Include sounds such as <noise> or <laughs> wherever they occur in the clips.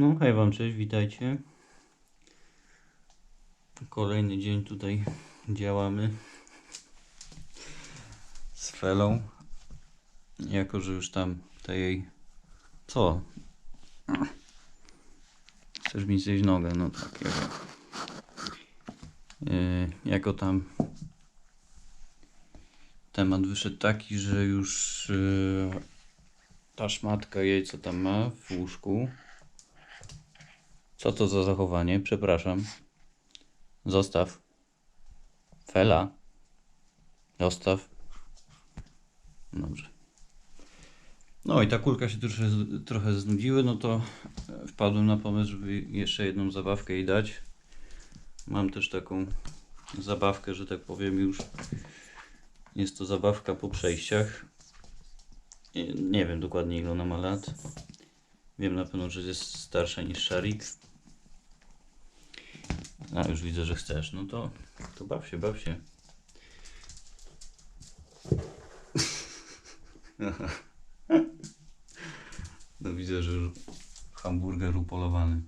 No hej wam, cześć, witajcie. Kolejny dzień tutaj działamy z Felą. Jako, że już tam ta jej... Co? Chcesz mi zjeść nogę? No tak, jako... Yy, jako tam temat wyszedł taki, że już yy, ta szmatka jej, co tam ma w łóżku, co to za zachowanie? Przepraszam. Zostaw. Fela. Zostaw. Dobrze. No i ta kulka się trochę, trochę znudziły, no to wpadłem na pomysł, żeby jeszcze jedną zabawkę jej dać. Mam też taką zabawkę, że tak powiem już. Jest to zabawka po przejściach. Nie- Nie wiem dokładnie ile ona ma lat. Wiem na pewno, że jest starsza niż Szarik. A już widzę, że chcesz. No to, to baw się, baw się. <laughs> No widzę, że już hamburger upolowany.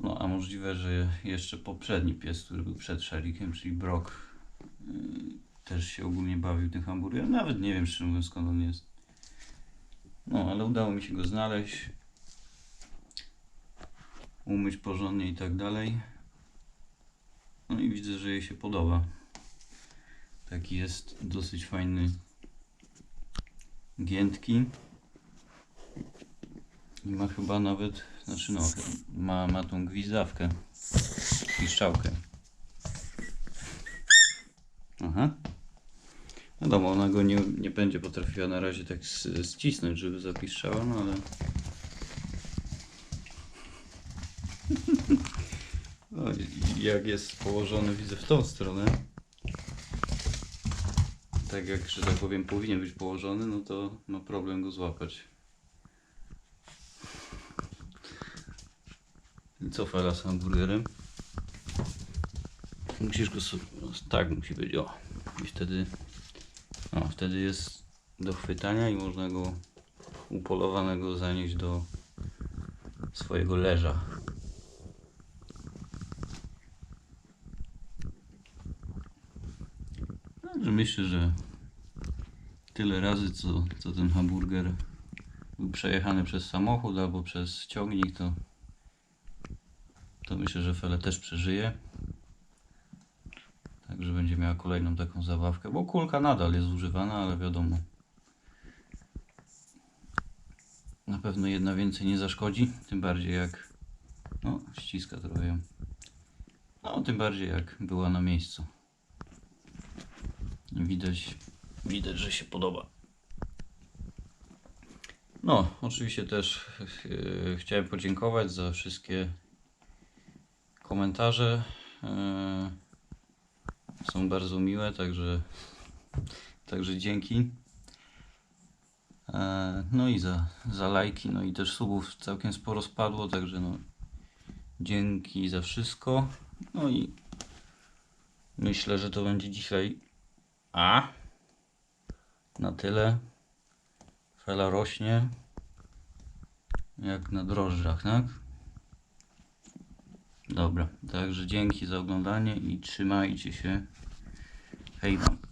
No a możliwe, że jeszcze poprzedni pies, który był przed Szarikiem, czyli Brock, yy, też się ogólnie bawił tym hamburgerem. Nawet nie wiem, szczerze mówiąc, skąd on jest. No, ale udało mi się go znaleźć. Umyć porządnie i tak dalej. No i widzę, że jej się podoba. Taki jest dosyć fajny giętki. I ma chyba nawet, znaczy no, ma, ma tą gwizdawkę. Piszczałkę. Aha. Wiadomo, ona go nie, nie będzie potrafiła na razie tak ścisnąć, żeby zapiszczała, no ale... <laughs> No, jak jest położony, widzę w tą stronę. Tak jak, że tak powiem, powinien być położony, no to ma problem go złapać. I co fala z hamburgerem? Musisz go sobie... Tak musi być, o. I wtedy... O, wtedy jest do chwytania i można go upolowanego zanieść do swojego leża. Także myślę, że tyle razy, co, co ten hamburger był przejechany przez samochód albo przez ciągnik, to, to myślę, że Fele też przeżyje. Także będzie miała kolejną taką zabawkę, bo kulka nadal jest używana, ale wiadomo. Na pewno jedna więcej nie zaszkodzi, tym bardziej jak no, ściska trochę ją. No, tym bardziej jak była na miejscu. Widać, widać, że się podoba. No, oczywiście też e, chciałem podziękować za wszystkie komentarze. E, są bardzo miłe, także, także dzięki. E, no i za, za lajki, no i też subów całkiem sporo spadło, także no dzięki za wszystko. No i myślę, że to będzie dzisiaj a na tyle. Fela rośnie jak na drożdżach, tak? Dobra, także dzięki za oglądanie i trzymajcie się. Hej wam.